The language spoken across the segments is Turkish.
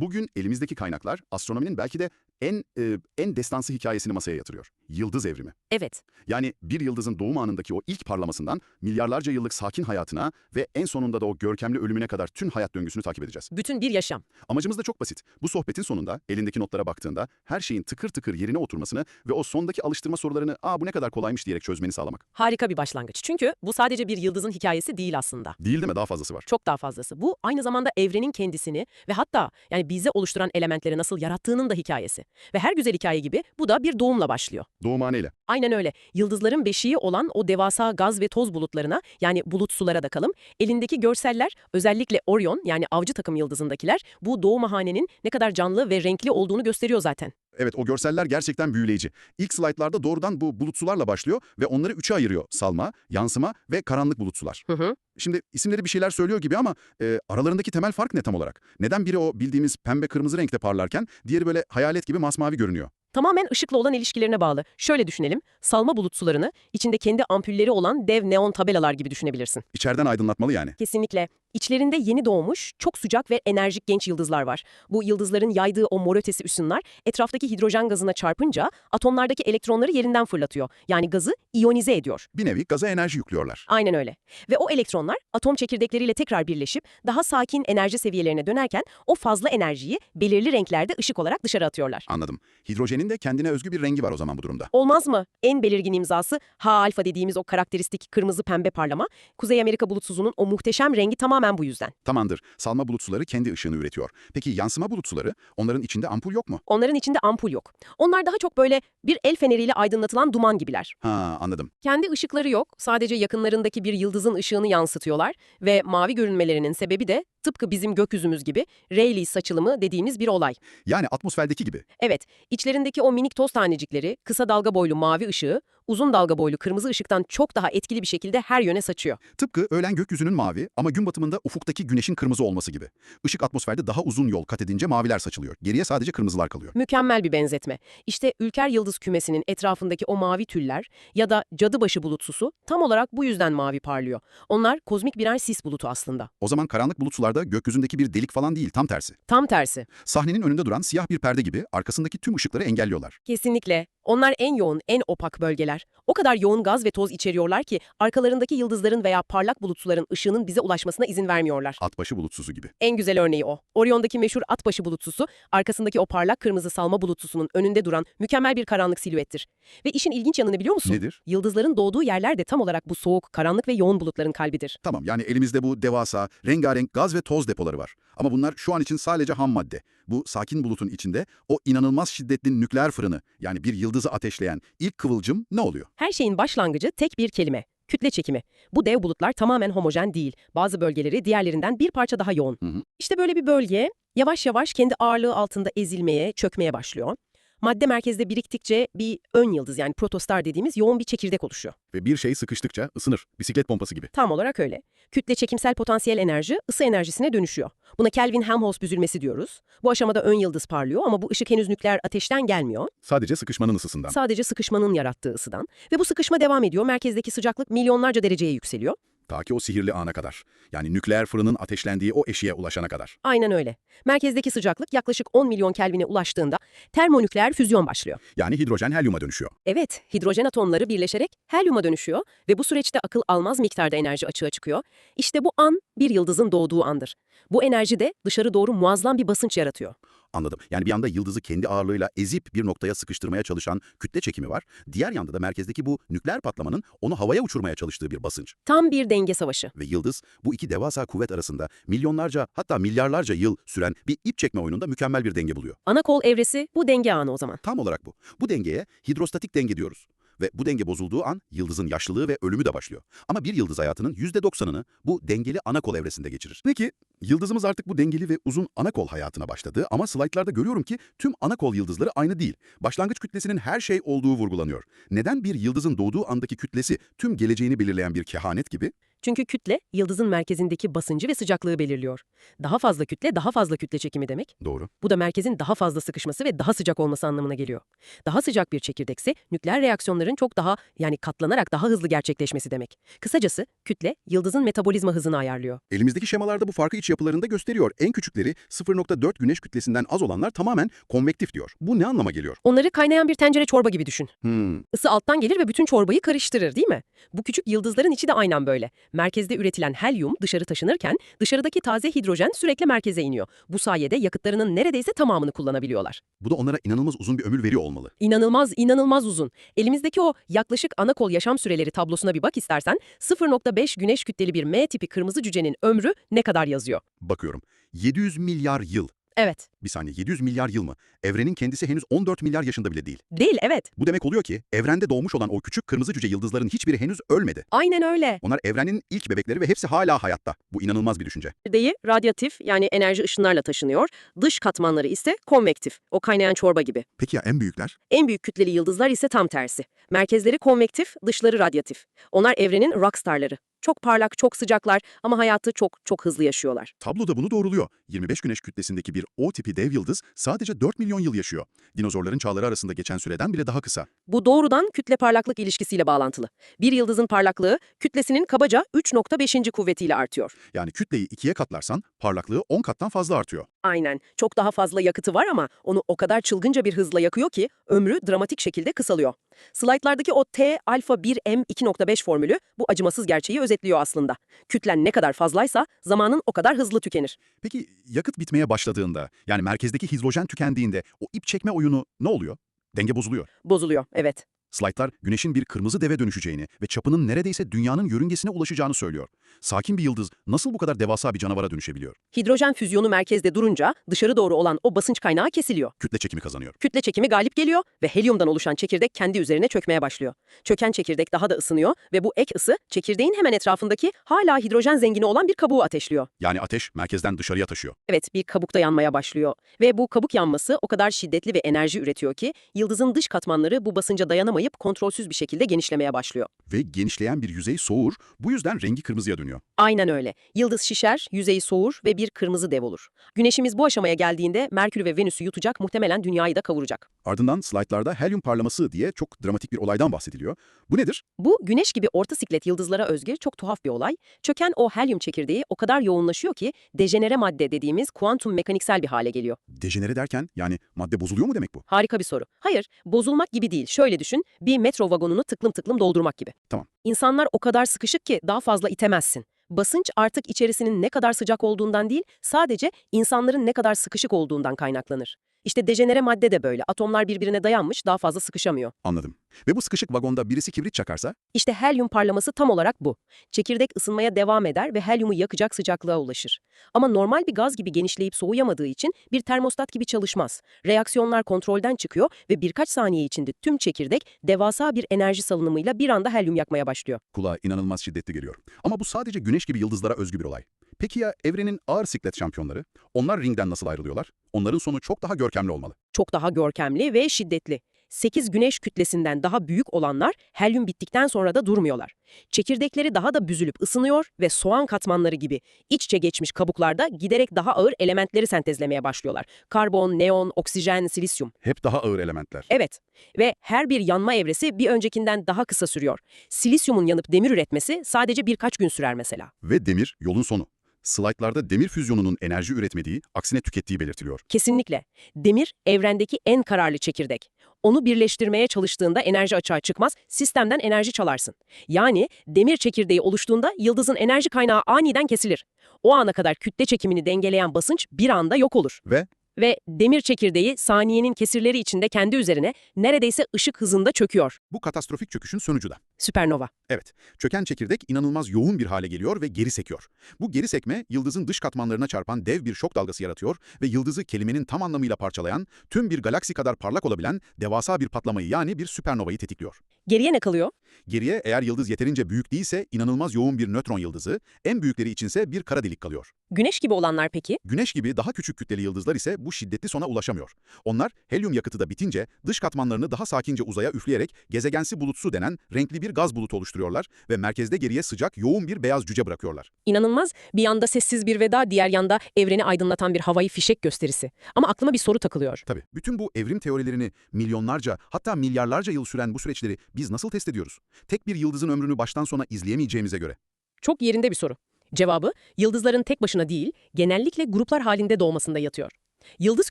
Bugün elimizdeki kaynaklar astronominin belki de en e, en destansı hikayesini masaya yatırıyor. Yıldız evrimi. Evet. Yani bir yıldızın doğum anındaki o ilk parlamasından milyarlarca yıllık sakin hayatına ve en sonunda da o görkemli ölümüne kadar tüm hayat döngüsünü takip edeceğiz. Bütün bir yaşam. Amacımız da çok basit. Bu sohbetin sonunda elindeki notlara baktığında her şeyin tıkır tıkır yerine oturmasını ve o sondaki alıştırma sorularını ''Aa bu ne kadar kolaymış'' diyerek çözmeni sağlamak. Harika bir başlangıç. Çünkü bu sadece bir yıldızın hikayesi değil aslında. Değil değil mi? Daha fazlası var. Çok daha fazlası. Bu aynı zamanda evrenin kendisini ve hatta yani bize oluşturan elementleri nasıl yarattığının da hikayesi. Ve her güzel hikaye gibi bu da bir doğumla başlıyor. Doğumhaneyle. Aynen öyle. Yıldızların beşiği olan o devasa gaz ve toz bulutlarına yani bulut sulara da kalım. Elindeki görseller özellikle Orion yani avcı takım yıldızındakiler bu doğumhanenin ne kadar canlı ve renkli olduğunu gösteriyor zaten. Evet o görseller gerçekten büyüleyici. İlk slaytlarda doğrudan bu bulutsularla başlıyor ve onları üçe ayırıyor. Salma, yansıma ve karanlık bulutsular. Hı hı. Şimdi isimleri bir şeyler söylüyor gibi ama e, aralarındaki temel fark ne tam olarak? Neden biri o bildiğimiz pembe kırmızı renkte parlarken diğeri böyle hayalet gibi masmavi görünüyor? Tamamen ışıkla olan ilişkilerine bağlı. Şöyle düşünelim. Salma bulut sularını içinde kendi ampulleri olan dev neon tabelalar gibi düşünebilirsin. İçeriden aydınlatmalı yani. Kesinlikle. İçlerinde yeni doğmuş, çok sıcak ve enerjik genç yıldızlar var. Bu yıldızların yaydığı o mor ötesi ışınlar etraftaki hidrojen gazına çarpınca atomlardaki elektronları yerinden fırlatıyor. Yani gazı iyonize ediyor. Bir nevi gaza enerji yüklüyorlar. Aynen öyle. Ve o elektronlar atom çekirdekleriyle tekrar birleşip daha sakin enerji seviyelerine dönerken o fazla enerjiyi belirli renklerde ışık olarak dışarı atıyorlar. Anladım. Hidrojenin de kendine özgü bir rengi var o zaman bu durumda. Olmaz mı? En belirgin imzası H-alfa dediğimiz o karakteristik kırmızı pembe parlama. Kuzey Amerika bulutsuzunun o muhteşem rengi tamamen bu yüzden. Tamamdır. Salma bulutsuları kendi ışığını üretiyor. Peki yansıma bulutsuları? Onların içinde ampul yok mu? Onların içinde ampul yok. Onlar daha çok böyle bir el feneriyle aydınlatılan duman gibiler. Ha anladım. Kendi ışıkları yok. Sadece yakınlarındaki bir yıldızın ışığını yansıtıyorlar ve mavi görünmelerinin sebebi de tıpkı bizim gökyüzümüz gibi Rayleigh saçılımı dediğimiz bir olay. Yani atmosferdeki gibi. Evet, içlerindeki o minik toz tanecikleri kısa dalga boylu mavi ışığı uzun dalga boylu kırmızı ışıktan çok daha etkili bir şekilde her yöne saçıyor. Tıpkı öğlen gökyüzünün mavi ama gün batımında ufuktaki güneşin kırmızı olması gibi. Işık atmosferde daha uzun yol kat edince maviler saçılıyor. Geriye sadece kırmızılar kalıyor. Mükemmel bir benzetme. İşte Ülker Yıldız kümesinin etrafındaki o mavi tüller ya da cadıbaşı bulutsusu tam olarak bu yüzden mavi parlıyor. Onlar kozmik birer sis bulutu aslında. O zaman karanlık bulutsularda gökyüzündeki bir delik falan değil, tam tersi. Tam tersi. Sahnenin önünde duran siyah bir perde gibi arkasındaki tüm ışıkları engelliyorlar. Kesinlikle. Onlar en yoğun, en opak bölgeler. O kadar yoğun gaz ve toz içeriyorlar ki arkalarındaki yıldızların veya parlak bulutsuların ışığının bize ulaşmasına izin vermiyorlar. Atbaşı bulutsuzu gibi. En güzel örneği o. Orion'daki meşhur atbaşı bulutsusu, arkasındaki o parlak kırmızı salma bulutsusunun önünde duran mükemmel bir karanlık silüettir. Ve işin ilginç yanını biliyor musun? Nedir? Yıldızların doğduğu yerler de tam olarak bu soğuk, karanlık ve yoğun bulutların kalbidir. Tamam yani elimizde bu devasa, rengarenk gaz ve toz depoları var. Ama bunlar şu an için sadece ham madde. Bu sakin bulutun içinde o inanılmaz şiddetli nükleer fırını yani bir yıldızı ateşleyen ilk kıvılcım ne oluyor? Her şeyin başlangıcı tek bir kelime. Kütle çekimi. Bu dev bulutlar tamamen homojen değil. Bazı bölgeleri diğerlerinden bir parça daha yoğun. Hı hı. İşte böyle bir bölge yavaş yavaş kendi ağırlığı altında ezilmeye, çökmeye başlıyor. Madde merkezde biriktikçe bir ön yıldız yani protostar dediğimiz yoğun bir çekirdek oluşuyor. Ve bir şey sıkıştıkça ısınır. Bisiklet pompası gibi. Tam olarak öyle. Kütle çekimsel potansiyel enerji ısı enerjisine dönüşüyor. Buna Kelvin-Helmholtz büzülmesi diyoruz. Bu aşamada ön yıldız parlıyor ama bu ışık henüz nükleer ateşten gelmiyor. Sadece sıkışmanın ısısından. Sadece sıkışmanın yarattığı ısıdan. Ve bu sıkışma devam ediyor. Merkezdeki sıcaklık milyonlarca dereceye yükseliyor. Ta ki o sihirli ana kadar. Yani nükleer fırının ateşlendiği o eşiğe ulaşana kadar. Aynen öyle. Merkezdeki sıcaklık yaklaşık 10 milyon Kelvin'e ulaştığında termonükleer füzyon başlıyor. Yani hidrojen helyuma dönüşüyor. Evet, hidrojen atomları birleşerek helyuma dönüşüyor ve bu süreçte akıl almaz miktarda enerji açığa çıkıyor. İşte bu an bir yıldızın doğduğu andır. Bu enerji de dışarı doğru muazzam bir basınç yaratıyor. Anladım. Yani bir yanda yıldızı kendi ağırlığıyla ezip bir noktaya sıkıştırmaya çalışan kütle çekimi var. Diğer yanda da merkezdeki bu nükleer patlamanın onu havaya uçurmaya çalıştığı bir basınç. Tam bir denge savaşı. Ve yıldız bu iki devasa kuvvet arasında milyonlarca hatta milyarlarca yıl süren bir ip çekme oyununda mükemmel bir denge buluyor. Ana kol evresi bu denge anı o zaman. Tam olarak bu. Bu dengeye hidrostatik denge diyoruz. Ve bu denge bozulduğu an yıldızın yaşlılığı ve ölümü de başlıyor. Ama bir yıldız hayatının %90'ını bu dengeli ana kol evresinde geçirir. Peki yıldızımız artık bu dengeli ve uzun ana kol hayatına başladı ama slaytlarda görüyorum ki tüm ana kol yıldızları aynı değil. Başlangıç kütlesinin her şey olduğu vurgulanıyor. Neden bir yıldızın doğduğu andaki kütlesi tüm geleceğini belirleyen bir kehanet gibi? Çünkü kütle, yıldızın merkezindeki basıncı ve sıcaklığı belirliyor. Daha fazla kütle, daha fazla kütle çekimi demek. Doğru. Bu da merkezin daha fazla sıkışması ve daha sıcak olması anlamına geliyor. Daha sıcak bir çekirdekse nükleer reaksiyonların çok daha yani katlanarak daha hızlı gerçekleşmesi demek. Kısacası kütle yıldızın metabolizma hızını ayarlıyor. Elimizdeki şemalarda bu farkı iç yapılarında gösteriyor. En küçükleri 0.4 güneş kütlesinden az olanlar tamamen konvektif diyor. Bu ne anlama geliyor? Onları kaynayan bir tencere çorba gibi düşün. Hmm, Isı alttan gelir ve bütün çorbayı karıştırır değil mi? Bu küçük yıldızların içi de aynen böyle. Merkezde üretilen helyum dışarı taşınırken dışarıdaki taze hidrojen sürekli merkeze iniyor. Bu sayede yakıtlarının neredeyse tamamını kullanabiliyorlar. bu da onlara inanılmaz uzun bir ömür veriyor olmalı. İnanılmaz, inanılmaz uzun. Elimizdeki o yaklaşık ana kol yaşam süreleri tablosuna bir bak istersen 0.5 güneş kütleli bir M tipi kırmızı cücenin ömrü ne kadar yazıyor? Bakıyorum. 700 milyar yıl. Evet. Bir saniye 700 milyar yıl mı? Evrenin kendisi henüz 14 milyar yaşında bile değil. Değil, evet. Bu demek oluyor ki evrende doğmuş olan o küçük kırmızı cüce yıldızların hiçbiri henüz ölmedi. Aynen öyle. Onlar evrenin ilk bebekleri ve hepsi hala hayatta. Bu inanılmaz bir düşünce. Çekirdeği radyatif yani enerji ışınlarla taşınıyor. Dış katmanları ise konvektif. O kaynayan çorba gibi. Peki ya en büyükler? En büyük kütleli yıldızlar ise tam tersi. Merkezleri konvektif, dışları radyatif. Onlar evrenin rockstarları. Çok parlak, çok sıcaklar ama hayatı çok çok hızlı yaşıyorlar. Tablo da bunu doğruluyor. 25 güneş kütlesindeki bir O tipi dev yıldız sadece 4 milyon yıl yaşıyor. Dinozorların çağları arasında geçen süreden bile daha kısa. Bu doğrudan kütle parlaklık ilişkisiyle bağlantılı. Bir yıldızın parlaklığı kütlesinin kabaca 3.5. kuvvetiyle artıyor. Yani kütleyi ikiye katlarsan parlaklığı 10 kattan fazla artıyor. Aynen. Çok daha fazla yakıtı var ama onu o kadar çılgınca bir hızla yakıyor ki ömrü dramatik şekilde kısalıyor. Slaytlardaki o T alfa 1M 2.5 formülü bu acımasız gerçeği özetliyor aslında. Kütlen ne kadar fazlaysa zamanın o kadar hızlı tükenir. Peki yakıt bitmeye başladığında, yani merkezdeki hidrojen tükendiğinde o ip çekme oyunu ne oluyor? Denge bozuluyor. Bozuluyor, evet. Slaytlar güneşin bir kırmızı deve dönüşeceğini ve çapının neredeyse dünyanın yörüngesine ulaşacağını söylüyor. Sakin bir yıldız nasıl bu kadar devasa bir canavara dönüşebiliyor? Hidrojen füzyonu merkezde durunca dışarı doğru olan o basınç kaynağı kesiliyor. Kütle çekimi kazanıyor. Kütle çekimi galip geliyor ve helyumdan oluşan çekirdek kendi üzerine çökmeye başlıyor. Çöken çekirdek daha da ısınıyor ve bu ek ısı çekirdeğin hemen etrafındaki hala hidrojen zengini olan bir kabuğu ateşliyor. Yani ateş merkezden dışarıya taşıyor. Evet, bir kabukta yanmaya başlıyor. Ve bu kabuk yanması o kadar şiddetli ve enerji üretiyor ki yıldızın dış katmanları bu basınca dayanamayıp kontrolsüz bir şekilde genişlemeye başlıyor. Ve genişleyen bir yüzey soğur, bu yüzden rengi kırmızıya dönüyor. Aynen öyle. Yıldız şişer, yüzeyi soğur ve bir kırmızı dev olur. Güneşimiz bu aşamaya geldiğinde Merkür ve Venüs'ü yutacak, muhtemelen Dünya'yı da kavuracak. Ardından slaytlarda helyum parlaması diye çok dramatik bir olaydan bahsediliyor. Bu nedir? Bu güneş gibi orta siklet yıldızlara özgü çok tuhaf bir olay. Çöken o helyum çekirdeği o kadar yoğunlaşıyor ki dejenere madde dediğimiz kuantum mekaniksel bir hale geliyor. Dejenere derken yani madde bozuluyor mu demek bu? Harika bir soru. Hayır, bozulmak gibi değil. Şöyle düşün, bir metro vagonunu tıklım tıklım doldurmak gibi. Tamam. İnsanlar o kadar sıkışık ki daha fazla itemezsin. Basınç artık içerisinin ne kadar sıcak olduğundan değil, sadece insanların ne kadar sıkışık olduğundan kaynaklanır. İşte dejenere madde de böyle. Atomlar birbirine dayanmış, daha fazla sıkışamıyor. Anladım. Ve bu sıkışık vagonda birisi kibrit çakarsa İşte helyum parlaması tam olarak bu. Çekirdek ısınmaya devam eder ve helyumu yakacak sıcaklığa ulaşır. Ama normal bir gaz gibi genişleyip soğuyamadığı için bir termostat gibi çalışmaz. Reaksiyonlar kontrolden çıkıyor ve birkaç saniye içinde tüm çekirdek devasa bir enerji salınımıyla bir anda helyum yakmaya başlıyor. kulağa inanılmaz şiddetli geliyor. Ama bu sadece güneş gibi yıldızlara özgü bir olay. Peki ya evrenin ağır siklet şampiyonları? Onlar ringden nasıl ayrılıyorlar? Onların sonu çok daha görkemli olmalı. Çok daha görkemli ve şiddetli. 8 güneş kütlesinden daha büyük olanlar helyum bittikten sonra da durmuyorlar. Çekirdekleri daha da büzülüp ısınıyor ve soğan katmanları gibi iç içe geçmiş kabuklarda giderek daha ağır elementleri sentezlemeye başlıyorlar. Karbon, neon, oksijen, silisyum. Hep daha ağır elementler. Evet ve her bir yanma evresi bir öncekinden daha kısa sürüyor. Silisyumun yanıp demir üretmesi sadece birkaç gün sürer mesela. Ve demir yolun sonu. Slaytlarda demir füzyonunun enerji üretmediği, aksine tükettiği belirtiliyor. Kesinlikle. Demir evrendeki en kararlı çekirdek. Onu birleştirmeye çalıştığında enerji açığa çıkmaz, sistemden enerji çalarsın. Yani demir çekirdeği oluştuğunda yıldızın enerji kaynağı aniden kesilir. O ana kadar kütle çekimini dengeleyen basınç bir anda yok olur. Ve Ve demir çekirdeği saniyenin kesirleri içinde kendi üzerine neredeyse ışık hızında çöküyor. bu katastrofik çöküşün sonucu da. Süpernova. Evet, çöken çekirdek inanılmaz yoğun bir hale geliyor ve geri sekiyor. Bu geri sekme yıldızın dış katmanlarına çarpan dev bir şok dalgası yaratıyor ve yıldızı kelimenin tam anlamıyla parçalayan, tüm bir galaksi kadar parlak olabilen devasa bir patlamayı yani bir süpernovayı tetikliyor. Geriye ne kalıyor? Geriye eğer yıldız yeterince büyük değilse inanılmaz yoğun bir nötron yıldızı, en büyükleri içinse bir kara delik kalıyor. Güneş gibi olanlar peki? Güneş gibi daha küçük kütleli yıldızlar ise bu şiddetli sona ulaşamıyor. Onlar helyum yakıtı da bitince dış katmanlarını daha sakince uzaya üfleyerek gezegensi bulutsu denen renkli bir bir gaz bulutu oluşturuyorlar ve merkezde geriye sıcak, yoğun bir beyaz cüce bırakıyorlar. İnanılmaz. Bir yanda sessiz bir veda, diğer yanda evreni aydınlatan bir havai fişek gösterisi. Ama aklıma bir soru takılıyor. Tabii, bütün bu evrim teorilerini milyonlarca, hatta milyarlarca yıl süren bu süreçleri biz nasıl test ediyoruz? Tek bir yıldızın ömrünü baştan sona izleyemeyeceğimize göre. Çok yerinde bir soru. Cevabı, yıldızların tek başına değil, genellikle gruplar halinde doğmasında yatıyor. Yıldız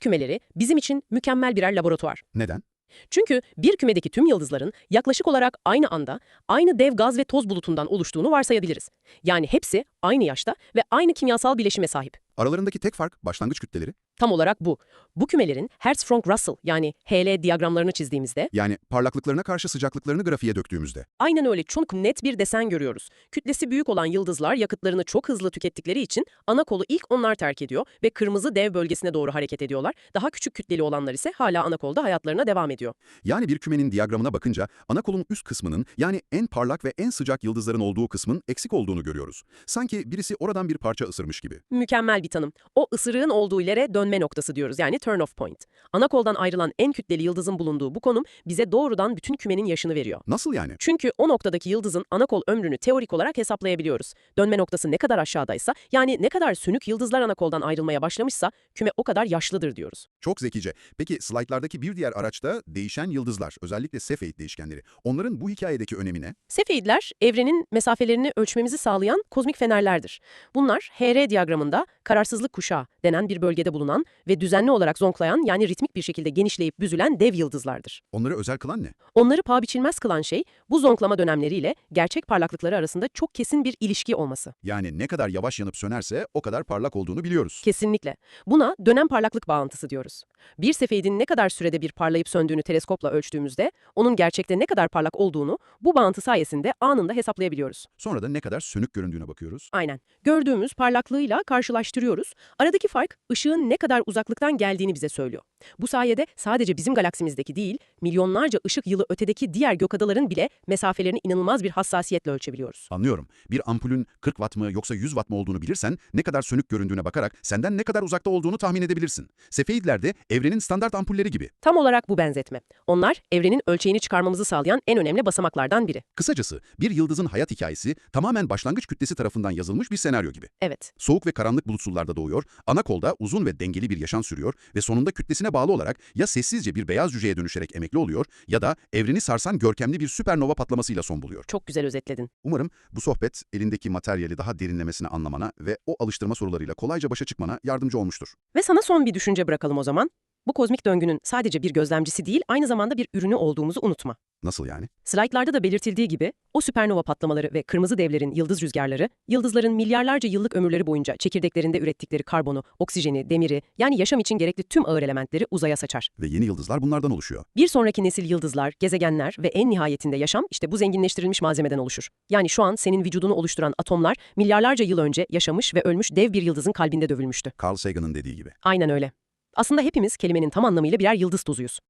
kümeleri bizim için mükemmel birer laboratuvar. Neden? Çünkü bir kümedeki tüm yıldızların yaklaşık olarak aynı anda aynı dev gaz ve toz bulutundan oluştuğunu varsayabiliriz. Yani hepsi aynı yaşta ve aynı kimyasal bileşime sahip. Aralarındaki tek fark başlangıç kütleleri. Tam olarak bu. Bu kümelerin Hertzsprung-Russell yani HL diyagramlarını çizdiğimizde Yani parlaklıklarına karşı sıcaklıklarını grafiğe döktüğümüzde. aynen öyle çok net bir desen görüyoruz. Kütlesi büyük olan yıldızlar yakıtlarını çok hızlı tükettikleri için ana kolu ilk onlar terk ediyor ve kırmızı dev bölgesine doğru hareket ediyorlar. Daha küçük kütleli olanlar ise hala ana kolda hayatlarına devam ediyor. Yani bir kümenin diyagramına bakınca ana kolun üst kısmının yani en parlak ve en sıcak yıldızların olduğu kısmın eksik olduğunu görüyoruz. Sanki birisi oradan bir parça ısırmış gibi. Mükemmel bir tanım. O ısırığın olduğu yere dönme noktası diyoruz yani turn off point. Ana koldan ayrılan en kütleli yıldızın bulunduğu bu konum bize doğrudan bütün kümenin yaşını veriyor. Nasıl yani? Çünkü o noktadaki yıldızın ana kol ömrünü teorik olarak hesaplayabiliyoruz. Dönme noktası ne kadar aşağıdaysa, yani ne kadar sönük yıldızlar ana koldan ayrılmaya başlamışsa küme o kadar yaşlıdır diyoruz. Çok zekice. Peki slaytlardaki bir diğer araçta değişen yıldızlar, özellikle Cepheid değişkenleri. Onların bu hikayedeki önemi ne? Sefeidler, evrenin mesafelerini ölçmemizi sağlayan kozmik fenerlerdir. Bunlar HR diyagramında kararsızlık kuşağı denen bir bölgede bulunan ve düzenli olarak zonklayan yani ritmik bir şekilde genişleyip büzülen dev yıldızlardır. Onları özel kılan ne? Onları paha biçilmez kılan şey bu zonklama dönemleriyle gerçek parlaklıkları arasında çok kesin bir ilişki olması. Yani ne kadar yavaş yanıp sönerse o kadar parlak olduğunu biliyoruz. Kesinlikle. Buna dönem parlaklık bağıntısı diyoruz. Bir sefeydin ne kadar sürede bir parlayıp söndüğünü teleskopla ölçtüğümüzde onun gerçekte ne kadar parlak olduğunu bu bağıntı sayesinde anında hesaplayabiliyoruz. Sonra da ne kadar sönük göründüğüne bakıyoruz. Aynen. Gördüğümüz parlaklığıyla karşılaştırıyoruz. Aradaki fark ışığın ne kadar uzaklıktan geldiğini bize söylüyor. Bu sayede sadece bizim galaksimizdeki değil, milyonlarca ışık yılı ötedeki diğer gökadaların bile mesafelerini inanılmaz bir hassasiyetle ölçebiliyoruz. Anlıyorum. Bir ampulün 40 watt mı yoksa 100 watt mı olduğunu bilirsen ne kadar sönük göründüğüne bakarak senden ne kadar uzakta olduğunu tahmin edebilirsin. Sefeidler de evrenin standart ampulleri gibi. Tam olarak bu benzetme. Onlar evrenin ölçeğini çıkarmamızı sağlayan en önemli basamaklardan biri. Kısacası bir yıldızın hayat hikayesi tamamen başlangıç kütlesi tarafından yazılmış bir senaryo gibi. Evet. Soğuk ve karanlık bulut sularda doğuyor, ana kolda uzun ve dengeli bir yaşam sürüyor ve sonunda kütlesine bağlı olarak ya sessizce bir beyaz cüceye dönüşerek emekli oluyor ya da evreni sarsan görkemli bir süpernova patlamasıyla son buluyor. Çok güzel özetledin. Umarım bu sohbet elindeki materyali daha derinlemesine anlamana ve o alıştırma sorularıyla kolayca başa çıkmana yardımcı olmuştur. Ve sana son bir düşünce bırakalım o zaman. Bu kozmik döngünün sadece bir gözlemcisi değil, aynı zamanda bir ürünü olduğumuzu unutma. Nasıl yani? Slaytlarda da belirtildiği gibi o süpernova patlamaları ve kırmızı devlerin yıldız rüzgarları, yıldızların milyarlarca yıllık ömürleri boyunca çekirdeklerinde ürettikleri karbonu, oksijeni, demiri yani yaşam için gerekli tüm ağır elementleri uzaya saçar. Ve yeni yıldızlar bunlardan oluşuyor. Bir sonraki nesil yıldızlar, gezegenler ve en nihayetinde yaşam işte bu zenginleştirilmiş malzemeden oluşur. Yani şu an senin vücudunu oluşturan atomlar milyarlarca yıl önce yaşamış ve ölmüş dev bir yıldızın kalbinde dövülmüştü. Carl Sagan'ın dediği gibi. Aynen öyle. Aslında hepimiz kelimenin tam anlamıyla birer yıldız tozuyuz.